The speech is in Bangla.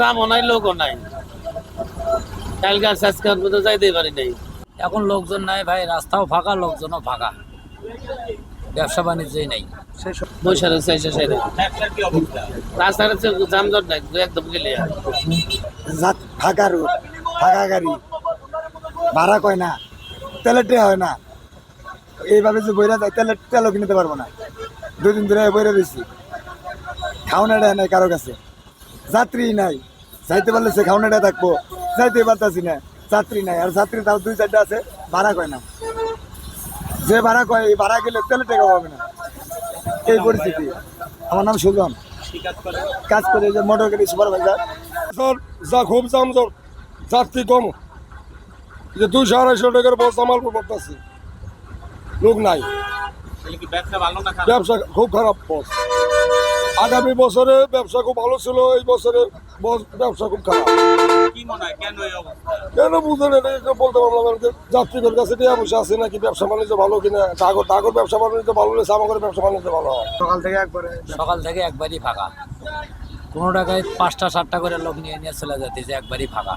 দামও নাই লোকও নাই। কাল গাছ আজকে মতো যাইতে পারি নাই। এখন লোকজন নাই ভাই রাস্তাও ফাঁকা লোকজনও ফাঁকা। ব্যবসা বাণিজ্যই নাই। বৈশাখ চাইছে সেটা রাস্তার জামজট নাই একদম গেলে জাত ফাঁকা রোড ফাঁকা গাড়ি ভাড়া কয় না হয় না। এইভাবে যে বইরা যায় তেলের তেলও কিনতে পারব না। দুদিন ধরে বইরা রয়েছি। খাওয়ানোটা নাই কারও কাছে। যাত্রী নাই। যাইতে পারলে সে খাওয়ানোটা থাকব। যাইতে পারতাছি না যাত্রী নাই। আর যাত্রী তাও দুই চারটা আছে ভাড়া কয় না। যে ভাড়া কয় এই ভাড়া গেলে তেলের টাকা পাবে না। এই পরিস্থিতি। আমার নাম সুজন। কাজ করে যে মোটর গাড়ি সুপারভাইজার। স্যার যা খুব দাম জোর। যাত্রী কম। যে দুইশো আড়াইশো টাকার বস্তা মাল পড়তেছে। লোক নাই। ব্যবসা খুব খারাপ বস। আগামী বছরে ব্যবসা খুব ভালো ছিল এই বছরে ব্যবসা খুব খারাপ। কেন বুঝলেন এটা? বলতে পারলাম যে যাত্রীদের কাছে টিয়া পয়সা আছে নাকি? ব্যবসা বাণিজ্য ভালো কিনা? টাগর টাগর ব্যবসা বাণিজ্য ভালো হলে আমাদের ব্যবসা বাণিজ্য ভালো হয়। সকাল থেকে একবারে সকাল থেকে একবারই ফাঁকা। কোনো টাকায় পাঁচটা সাতটা করে লোক নিয়ে নিয়ে চলে যেতে যে একবারই ফাঁকা।